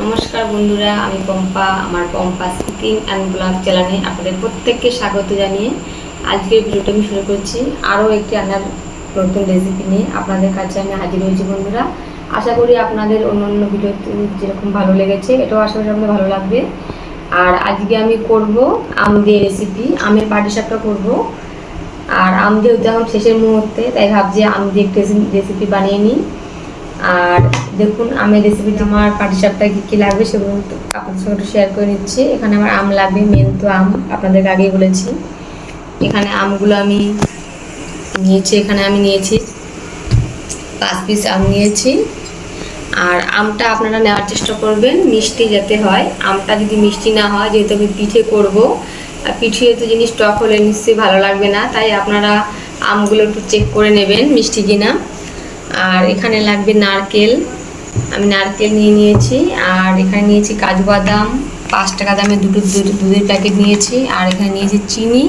নমস্কার বন্ধুরা, আমি পম্পা, আমার পম্পা কুকিং অ্যান্ড ব্লগ চ্যানেলে আপনাদের প্রত্যেককে স্বাগত জানিয়ে আজকের ভিডিওটা আমি শুরু করছি। আরও একটি রান্নার নতুন রেসিপি নিয়ে আপনাদের কাছে আমি হাজির হয়েছি বন্ধুরা। আশা করি আপনাদের অন্য অন্য ভিডিও যেরকম ভালো লেগেছে, এটাও আশা করি আপনাদের ভালো লাগবে। আর আজকে আমি করব আম দিয়ে রেসিপি আমের পাটিসাপটা করব। আর আম যেহেতু এখন শেষের মুহূর্তে, তাই ভাবছি আম দিয়ে একটু রেসিপি বানিয়ে নিই। আর দেখুন, আমি রেসিপিতে আমার পাটিসাপটা কী কী লাগবে সেগুলো আপনাদের সঙ্গে শেয়ার করে নিচ্ছি। এখানে আমার আম লাগবে মেন তো আম, আপনাদেরকে আগেই বলেছি। এখানে আমগুলো আমি নিয়েছি, এখানে আমি নিয়েছি পাঁচ পিস আম নিয়েছি। আর আমটা আপনারা নেওয়ার চেষ্টা করবেন, মিষ্টি যাতে হয়। আমটা যদি মিষ্টি না হয়, যেহেতু আমি পিঠে করব, আর পিঠে তো জিনিস টক হলে নিশ্চয়ই ভালো লাগবে না, তাই আপনারা আমগুলো একটু চেক করে নেবেন, মিষ্টি কিনা। আর এখানে লাগবে নারকেল। আমি নারকেল নিয়ে নিয়েছি। আর এখানে নিয়েছি কাজু বাদাম। পাঁচ টাকা দামে দুটো দুধের প্যাকেট নিয়েছি। আর এখানে নিয়েছি চিনি।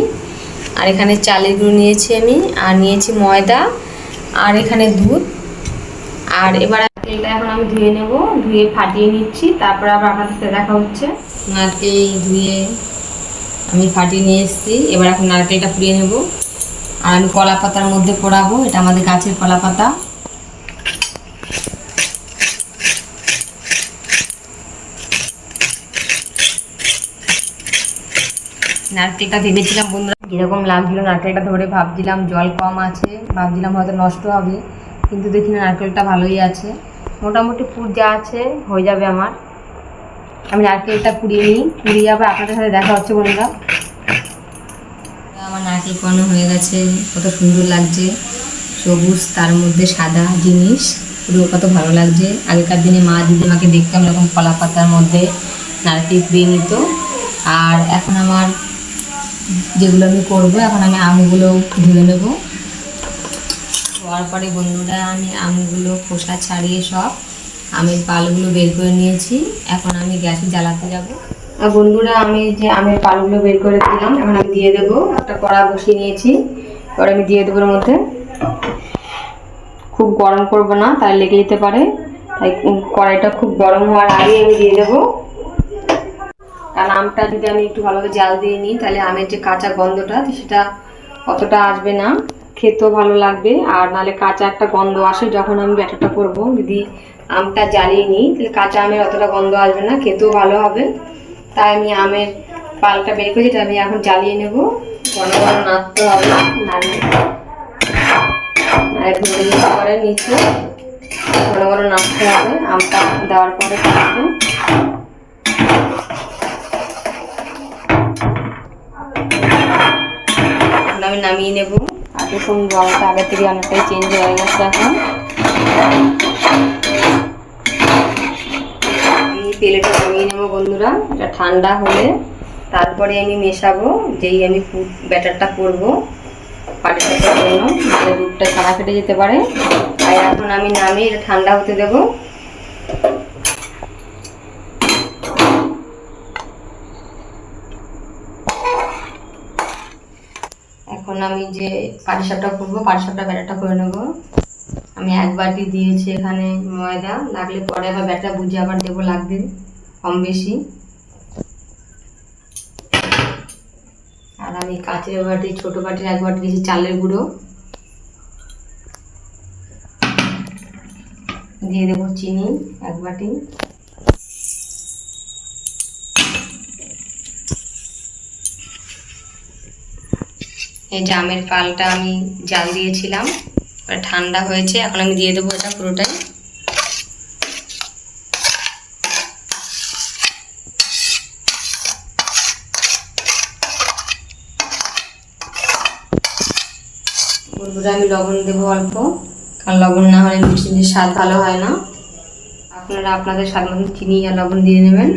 আর এখানে চালের গুঁড়ো নিয়েছি আমি। আর নিয়েছি ময়দা। আর এখানে দুধ। আর এবার নারকেলটা এখন আমি ধুয়ে নেব। ধুয়ে ফাটিয়ে নিচ্ছি। তারপর আবার আপনাদের সাথে দেখা হচ্ছে। নারকেল ধুয়ে আমি ফাটিয়ে নিয়ে এসেছি। এবার এখন নারকেলটা পুড়িয়ে নেব। আর আমি কলা পাতার মধ্যে পোড়াবো। এটা আমাদের গাছের কলা পাতা নারকেলটা ভেবেছিলাম বন্ধুরা। কীরকম লাগছিল নারকেলটা ধরে ভাবছিলাম জল কম আছে, ভাবছিলাম হয়তো নষ্ট হবে, কিন্তু দেখি না নারকেলটা ভালোই আছে। মোটামুটি পুর যা আছে হয়ে যাবে আমার। আমি নারকেলটা পুড়িয়ে নিই, পুড়িয়ে আবার আপনাদের সাথে দেখা হচ্ছে বন্ধুরা। আমার নারকেল পোড়ানো হয়ে গেছে, কত সুন্দর লাগছে। সবুজ, তার মধ্যে সাদা জিনিস, পুরো কত ভালো লাগছে। আগেকার দিনে মা দিদিমাকে দেখতাম এরকম কলা পাতার মধ্যে নারকেল কুড়িয়ে নিত। আর এখন আমার যেগুলো আমি করব, এখন আমি আমগুলো ধুয়ে নেব। ধোয়ার পরে বন্ধুরা, আমি আমগুলো খোসা ছাড়িয়ে সব আমের পালগুলো বের করে নিয়েছি। এখন আমি গ্যাসে জ্বালাতে যাব। আর বন্ধুরা, আমি যে আমের পালগুলো বের করে দিলাম, এখন আমি দিয়ে দেবো। একটা কড়া বসিয়ে নিয়েছি। এবার আমি দিয়ে দেবো মধ্যে। খুব গরম করব না তাই লেগে যেতে পারে। তাই কড়াইটা খুব গরম হওয়ার আগে আমি দিয়ে দেবো। কারণ আমটা যদি আমি একটু ভালোভাবে জাল দিয়ে নিই, তাহলে আমের যে কাঁচা গন্ধটা সেটা অতটা আসবে না। খেতেও ভালো লাগবে। আর নাহলে কাঁচা একটা গন্ধ আসে যখন আমি ব্যাটারটা করব। যদি আমটা জ্বালিয়ে নিই, তাহলে কাঁচা আমের অতটা গন্ধ আসবে না, খেতেও ভালো হবে। তাই আমি আমের পালটা বের করে আমি এখন জ্বালিয়ে নেব। ঘন ঘন নাড়তে হবে পারে নিচে ঘন ঘন নাড়তে হবে। আমটা দেওয়ার পরে আমি নামিয়ে নেব। আর দেখুন রঙটা আগে থেকে অনেকটাই চেঞ্জ হয়ে গেছে এখন। আমি তেলেটা নামিয়ে নেব বন্ধুরা, এটা ঠান্ডা হলে। তারপরে আমি মেশাবো, যেই আমি ব্যাটারটা করব। পাটিসাপটার জন্য দুধটা ছাড়া ফেটে যেতে পারে। আর এখন আমি নামিয়ে এটা ঠান্ডা হতে দেবো এখন আমি যে পাটিসাপটা করব পাটিসাপটা ব্যাটারটা করে নেব। আমি এক বাটি দিয়েছি এখানে ময়দা, লাগলে পরে আবার ব্যাটা বুঝে আবার দেবো, লাগবে কম বেশি। আর আমি কাঁচের বাটি, ছোটো বাটির এক বাটি দিয়েছি চালের গুঁড়ো। দিয়ে দেবো চিনি এক বাটি। এই জামের পালটা আমি জাল দিয়েছিলাম। ঠান্ডা হয়েছে, এখন আমি দিয়ে দেবো এটা পুরোটাই। বন্ধুরা, আমি লবণ দেবো অল্প, কারণ লবণ না হলে মিষ্টির স্বাদ ভালো হয় না। আপনারা আপনাদের স্বাদ মতন চিনি আর লবণ দিয়ে নেবেন।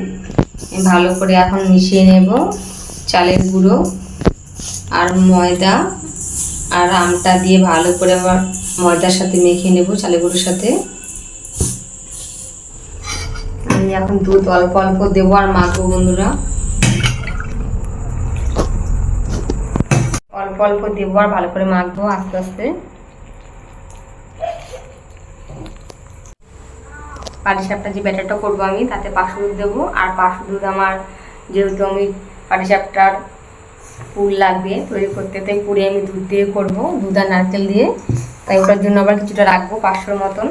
ভালো করে এখন মিশিয়ে নেব চালের গুঁড়ো। আর ময়দা আর আমটা দিয়ে ভালো করে আবার ময়দার সাথে মেখে নেব চালের গুঁড়োর সাথে। আমি এখন দুধ অল্প অল্প দেবো আর মাখবো বন্ধুরা। অল্প অল্প দেবো আর ভালো করে মাখবো আস্তে আস্তে। পাটিসাপটা যে ব্যাটারটা করব আমি, তাতে পাশু দুধ দেবো। আর পাঁচশো দুধ আমার যেহেতু আমি পাটিসাপটার পুর লাগবে তৈরি করতে, তাই পুরে আমি দুধ দিয়ে করব, দুধ আর নারকেল দিয়ে। তাই ওটার জন্য আবার কিছুটা রাখব, পাঁচশোর মতন।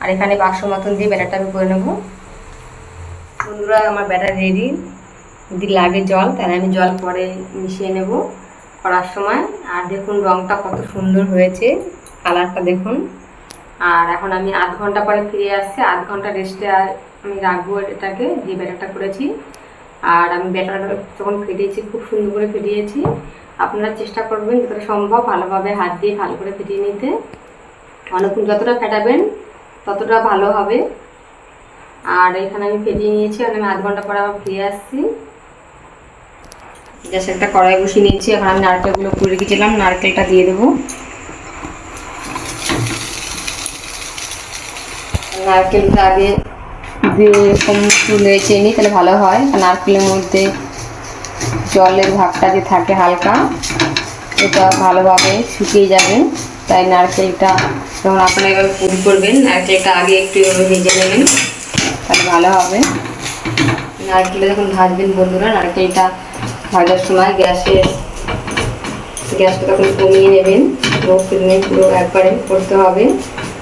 আর এখানে পাঁচশো মতন দিয়ে ব্যাটারটা আমি করে নেব। বন্ধুরা, আমার ব্যাটার রেডি। যদি লাগে জল, তাহলে আমি জল পরে মিশিয়ে নেব করার সময়। আর দেখুন রঙটা কত সুন্দর হয়েছে, কালারটা দেখুন। আর এখন আমি আধ ঘণ্টা পরে ফিরে আসছি। আধ ঘণ্টা রেস্টে আমি রাখব এটাকে যে ব্যাটারটা করেছি। আর আমি ব্যাটারটা যখন ফেটিয়েছি, খুব সুন্দর করে ফেটিয়েছি। আপনারা চেষ্টা করবেন যতটা সম্ভব ভালোভাবে হাত দিয়ে ভালো করে ফেটিয়ে নিতে। অনেকক্ষণ যতটা ফেটাবেন, ততটা ভালো হবে। আর এখানে আমি ফেটিয়ে নিয়েছি আমি আধ ঘণ্টা পরে আবার ফিরে আসছি। গ্যাসে একটা কড়াই বসিয়ে নিয়েছি। এখন আমি নারকেলগুলো করে রেখেছিলাম, নারকেলটা দিয়ে দেবো। নারকেলটা আগে দিয়ে এরকম নেড়ে নিই তাহলে ভালো হয়। নারকেলের মধ্যে জলের ভাগটা যে থাকে হালকা, এটা ভালোভাবে শুকিয়ে যাবে। তাই নারকেলটা যখন আপনারা এবার পুরি করবেন, নারকেলটা আগে একটু এভাবে ভেজে নেবেন, তাহলে ভালো হবে। নারকেলটা যখন ভাজবেন বন্ধুরা, নারকেলটা ভাজার সময় গ্যাসে, গ্যাসটা তখন কমিয়ে নেবেন। পুরো একবারে করতে হবে,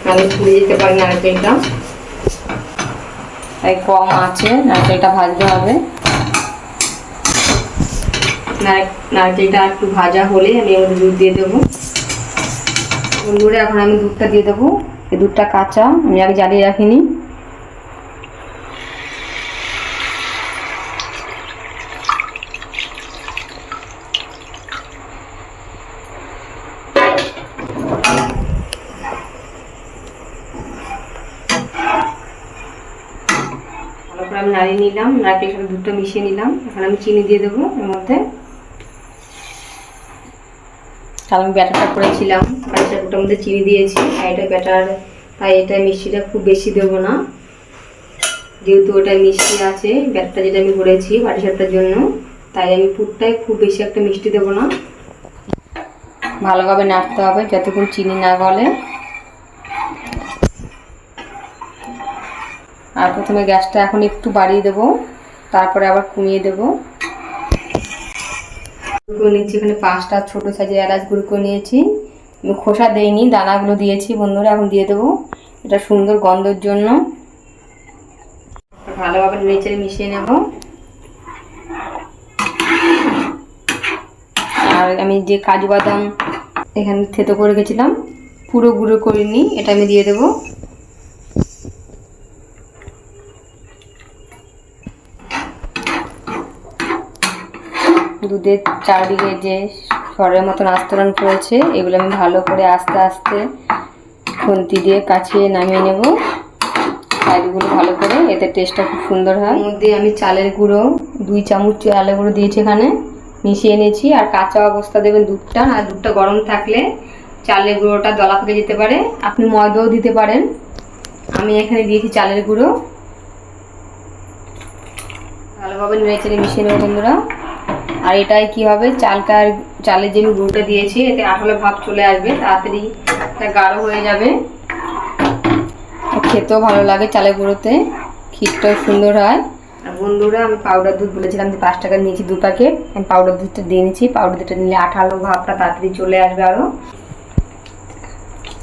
নাহলে পুড়ে যেতে পারে নারকেলটা। তাই কম আছে, নারকেলটা ভাজতে হবে। নার- নারকেলটা একটু ভাজা হলে আমি ওর দুধ দিয়ে দেবো। বন্ধুরা, এখন আমি দুধটা দিয়ে দেবো। এই দুধটা কাঁচা, আমি আগে জ্বালিয়ে রাখিনি ভালো করে আমি নাড়িয়ে নিলাম নারকেলের সাথে দুধটা মিশিয়ে নিলাম। এখন আমি চিনি দিয়ে দেবো এর মধ্যে। তাহলে আমি ব্যাটারটা করেছিলাম পাটিসাপটার মধ্যে চিনি দিয়েছি। আর এটা ব্যাটার, তাই এটা মিষ্টিটা খুব বেশি দেবো না। যেহেতু ওটা মিষ্টি আছে, ব্যাটারটা যেটা আমি করেছি পাটিসাপটার জন্য, তাই আমি পুরটায় খুব বেশি একটা মিষ্টি দেবো না। ভালোভাবে নাড়তে হবে, যতক্ষণ চিনি না গলে। আর প্রথমে গ্যাসটা এখন একটু বাড়িয়ে দেবো, তারপরে আবার কমিয়ে দেবো। গুঁড়ো নিচ্ছি এখানে পাঁচটা ছোট সাইজের এলাচ গুঁড়ো নিয়েছি। খোসা দেইনি, দানাগুলো দিয়েছি বন্ধুরা, এখন দিয়ে দেবো। এটা সুন্দর গন্ধের জন্য। ভালোভাবে নেচে মিশিয়ে নেব। আর আমি যে কাজু বাদাম এখানে থেতো করে গেছিলাম পুরো গুঁড়ো করিনি এটা আমি দিয়ে দেবো। দুধের চারিদিকে যে সরের মতন আস্তরণ পড়েছে, এগুলো আমি ভালো করে আস্তে আস্তে খুন্তি দিয়ে কাছিয়ে নামিয়ে নেব। সাইডগুলো ভালো করে, এতে টেস্টটা খুব সুন্দর হয়। মধ্যে আমি চালের গুঁড়ো, দুই চামচ চালের গুঁড়ো দিয়েছি এখানে, মিশিয়ে নিয়েছি। আর কাঁচা অবস্থা দেবেন দুধটা, আর দুধটা গরম থাকলে চালের গুঁড়োটা দলা পেকে যেতে পারে। আপনি ময়দাও দিতে পারেন। আমি এখানে দিয়েছি চালের গুঁড়ো। ভালোভাবে নেড়ে চেড়ে মিশিয়ে নেব বন্ধুরা। আর এটাই কি হবে? চালটার চালের যে গুঁড়োটা দিয়েছি, এতে আঠালো ভাব চলে আসবে, তাড়াতাড়ি এটা গাঢ় হয়ে যাবে। খেতেও ভালো লাগে চালের গুঁড়োতে, ক্ষীরটাও সুন্দর হয়। আর বন্ধুরা, আমি পাউডার দুধ বলেছিলাম যে পাঁচ টাকা নিয়েছি দু প্যাকেট আমি পাউডার দুধটা দিয়ে নিচ্ছি পাউডার দুধটা নিলে আঠালো ভাবটা তাড়াতাড়ি চলে আসবে আরও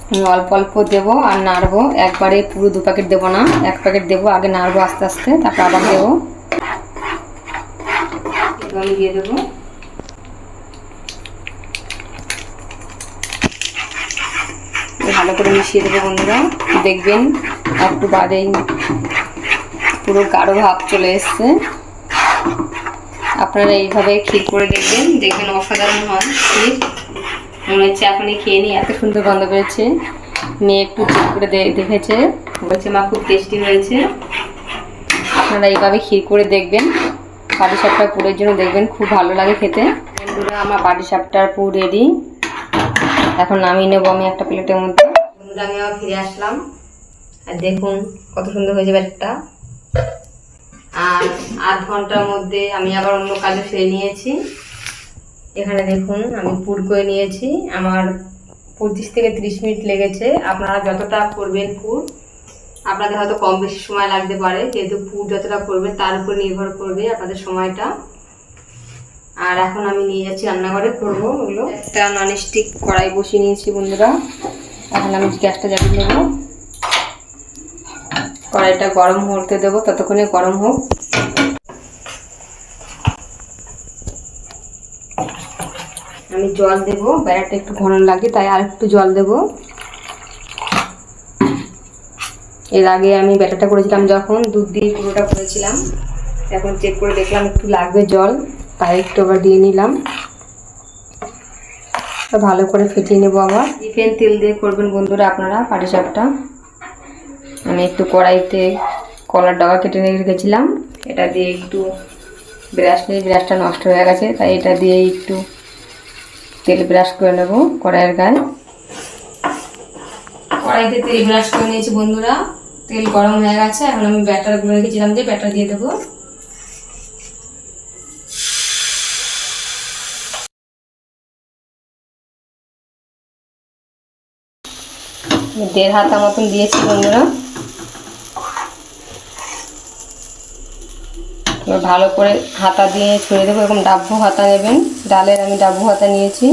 আমি অল্প অল্প দেবো আর নাড়বো। একবারে পুরো দু প্যাকেট দেবো না, এক প্যাকেট দেবো, আগে নাড়বো আস্তে আস্তে, তারপর আবার দেবো। আমি দিয়ে দেবো। ভালো করে মিশিয়ে দেবো বন্ধুরা। দেখবেন একটু বাদেই পুরো গাঢ় ভাব চলে এসছে। আপনারা এইভাবে ক্ষীর করে দেখবেন। দেখবেন অসাধারণ হয় ক্ষীর। মনে হচ্ছে এখনই খেয়ে নিই। এত সুন্দর গন্ধ বেরোচ্ছে। মেয়ে একটু চেক করে দেখেছে। বলছে, মা, খুব টেস্টি হয়েছে। আপনারা এইভাবে ক্ষীর করে দেখবেন। পাটিসাপটা পুরের জন্য দেখবেন খুব ভালো লাগে খেতে। বন্ধুরা, আমার পাটিসাপটার পুর রেডি এখন নামিয়ে নেব আমি একটা প্লেটের মধ্যে। বন্ধুরা, আমি আবার ফিরে আসলাম। আর দেখুন কত সুন্দর হয়েছে ব্যাটারটা। আর আধ ঘণ্টার মধ্যে আমি আবার অন্য কাজে সেরে নিয়েছি। এখানে দেখুন আমি পুর করে নিয়েছি। আমার পঁচিশ থেকে ত্রিশ মিনিট লেগেছে। আপনারা যতটা করবেন পুর আপনাদের হয়তো কম বেশি সময় লাগতে পারে, যেহেতু পুর যতটা করবে তার উপর নির্ভর করবে আপনাদের সময়টা। আর এখন আমি নিয়ে যাচ্ছি রান্নাঘরে, করব ওগুলো। একটা ননস্টিক কড়াই বসিয়ে নিয়েছি বন্ধুরা। এখন আমি গ্যাসটা জ্বালিয়ে নেব। কড়াইটা গরম হতে দেবো, ততক্ষণে গরম হোক। আমি জল দেবো বেড়াটা একটু ঘন লাগে, তাই আর একটু জল দেব। এর আগে আমি ব্যাটারটা করেছিলাম যখন দুধ দিয়ে পুরোটা করেছিলাম। এখন চেক করে দেখলাম একটু লাগবে জল তাই একটু আবার দিয়ে নিলাম। ভালো করে ফেটিয়ে নেব আবার। রিফেন তেল দিয়ে করবেন বন্ধুরা আপনারা পাটিসাপটা আমি একটু কড়াইতে কলার ডগা কেটে নিয়ে রেখেছিলাম। এটা দিয়ে একটু ব্রাশ নিয়ে ব্রাশটা নষ্ট হয়ে গেছে তাই এটা দিয়ে একটু তেল ব্রাশ করে নেব কড়াইয়ের গায়ে। কড়াইতে তেল ব্রাশ করে নিয়েছি বন্ধুরা। তেল গরম হয়ে গেছে, এখন আমি ব্যাটারগুলো রেখেছিলাম যে ব্যাটার দিয়ে দেবো। দেড় হাতা মতন দিয়েছি বন্ধুরা। এবার ভালো করে হাতা দিয়ে ছড়িয়ে দেবো, এরকম ডাব্বু হাতা নেবেন। ডালের আমি ডাব্বু হাতা নিয়েছি।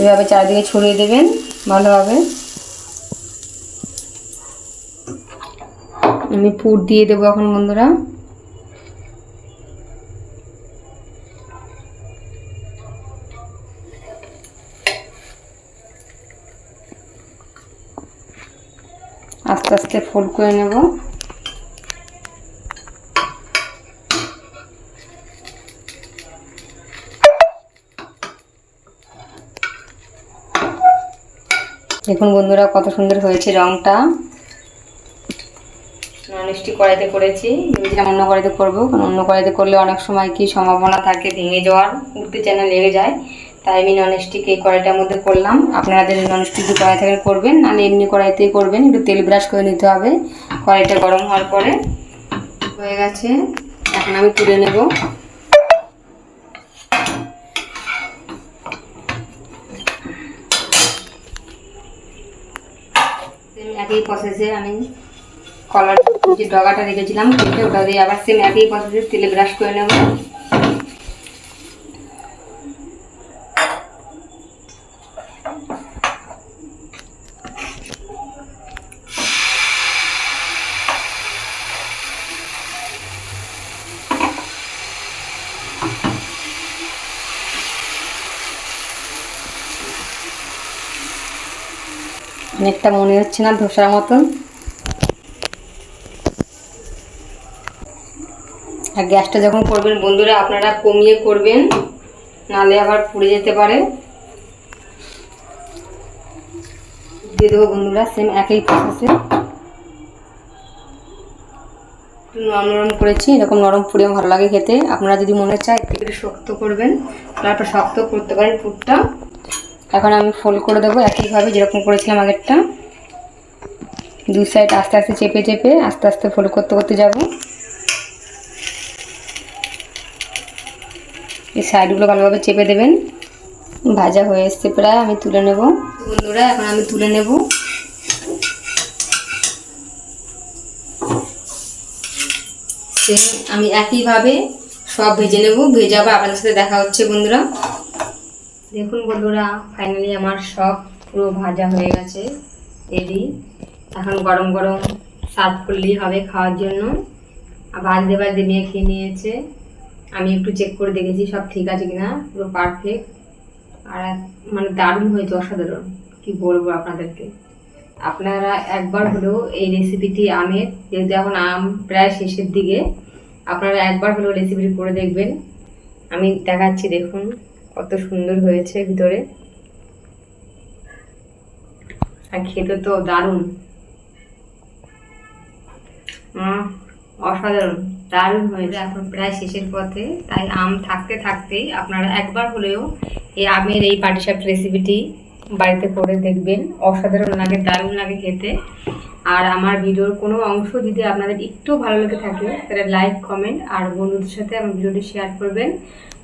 এভাবে চারিদিকে ছড়িয়ে দেবেন ভালোভাবে। আমি পুর দিয়ে দেবো এখন বন্ধুরা। আস্তে আস্তে ফোল্ড করে নেব। দেখুন বন্ধুরা কত সুন্দর হয়েছে রংটা। ননস্টিক কড়াইতে করেছি। ভেবেছিলাম অন্য কড়াইতে করব কারণ অন্য কড়াইতে করলে অনেক সময় কি সম্ভাবনা থাকে, ভেঙে যাওয়ার উঠতে চায় লেগে যায়। তাই আমি ননস্টিক এই কড়াইটার মধ্যে করলাম। আপনারা যদি ননস্টিক যে কড়াই থেকে করবেন, নাহলে এমনি কড়াইতেই করবেন। একটু তেল ব্রাশ করে নিতে হবে। কড়াইটা গরম হওয়ার পরে হয়ে গেছে। এখন আমি তুলে নেব। একই প্রসেসে আমি কলার যে ডগাটা রেখেছিলাম কেটে ওটা দিয়ে আবার সেম একই প্রসেসে তেলে ব্রাশ করে নেব। অনেকটা মনে হচ্ছে না, ধোসার মতন। আর গ্যাসটা যখন করবেন, বন্ধুরা আপনারা কমিয়ে করবেন, নালে আবার পুড়ে যেতে পারে। দিয়ে দেবো বন্ধুরা সেম একই প্রসেসে নরম নরম করেছি, এরকম নরম পুড়ে ভালো লাগে খেতে। আপনারা যদি মনে চায় একটু একটু শক্ত করবেন তারপর শক্ত করতে পারেন পুরটা। এখন আমি ফোল্ড করে দেবো একইভাবে, যেরকম করেছিলাম আগেরটা। দু সাইড আস্তে আস্তে চেপে চেপে আস্তে আস্তে ফোল্ড করতে করতে যাব। এই সাইডগুলো ভালোভাবে চেপে দেবেন। ভাজা হয়ে এসছে প্রায়, আমি তুলে নেব। বন্ধুরা, এখন আমি তুলে নেব। আমি একইভাবে সব ভেজে নেব। ভেজে আবার আপনাদের সাথে দেখা হচ্ছে, বন্ধুরা। দেখুন বন্ধুরা ফাইনালি আমার সব পুরো ভাজা হয়ে গেছে রেডি এখন গরম গরম সার্ভ করলেই হবে খাওয়ার জন্য। আর বাজতে বাজতে মেয়ে খেয়ে নিয়েছে। আমি একটু চেক করে দেখেছি, সব ঠিক আছে কিনা? পুরো পারফেক্ট আর মানে দারুণ হয়েছে, অসাধারণ। কি বলব আপনাদেরকে? আপনারা একবার হলেও এই রেসিপিটি আমের, যেহেতু এখন আম প্রায় শেষের দিকে, আপনারা একবার হলেও রেসিপিটি করে দেখবেন। আমি দেখাচ্ছি, দেখুন কত সুন্দর হয়েছে ভিতরে। আর খেতে তো দারুণ। অসাধারণ। দারুণ হয়েছে এখন প্রায় শেষের পথে। তাই আম থাকতে থাকতেই আপনারা একবার হলেও এই আমের এই পাটিসাপ রেসিপিটি বাড়িতে করে দেখবেন। অসাধারণ লাগে, দারুণ লাগে খেতে। আর আমার ভিডিওর কোনো অংশ যদি আপনাদের একটু ভালো লেগে থাকে, তাহলে লাইক কমেন্ট আর বন্ধুদের সাথে আমার ভিডিওটি শেয়ার করবেন।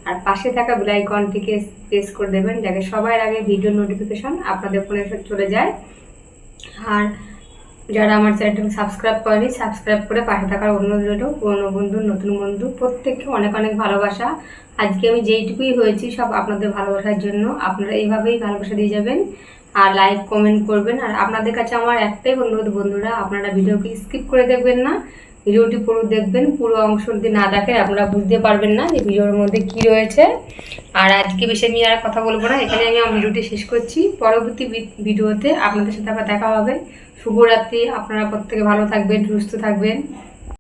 আর পাশে থাকা বেল আইকনটিকে প্রেস করে দেবেন, যাতে সবার আগে ভিডিও নোটিফিকেশন আপনাদের ফোনে চলে যায়। আর যারা আমার চ্যানেলটাকে সাবস্ক্রাইব করেনি, সাবস্ক্রাইব করে পাশে থাকার অনুরোধ রইল। পুরনো বন্ধু, নতুন বন্ধু, প্রত্যেককে অনেক অনেক ভালোবাসা। আজকে আমি যেইটুকুই হয়েছি সব আপনাদের ভালোবাসার জন্য আপনারা এইভাবেই ভালোবাসা দিয়ে যাবেন। আর লাইক কমেন্ট করবেন। আর আপনাদের কাছে আমার একটাই অনুরোধ বন্ধুরা, আপনারা ভিডিওকে স্কিপ করে দেখবেন না। ভিডিওটি পুরো দেখবেন, পুরো অংশ যদি না দেখেন আপনারা বুঝতে পারবেন না যে ভিডিওর মধ্যে কি রয়েছে। আর আজকে বেশি আমি আর কথা বলব না। এখানে আমি আমার ভিডিওটি শেষ করছি। পরবর্তী ভিডিওতে আপনাদের সাথে আবার দেখা হবে। শুভরাত্রি। আপনারা প্রত্যেকে ভালো থাকবেন সুস্থ থাকবেন।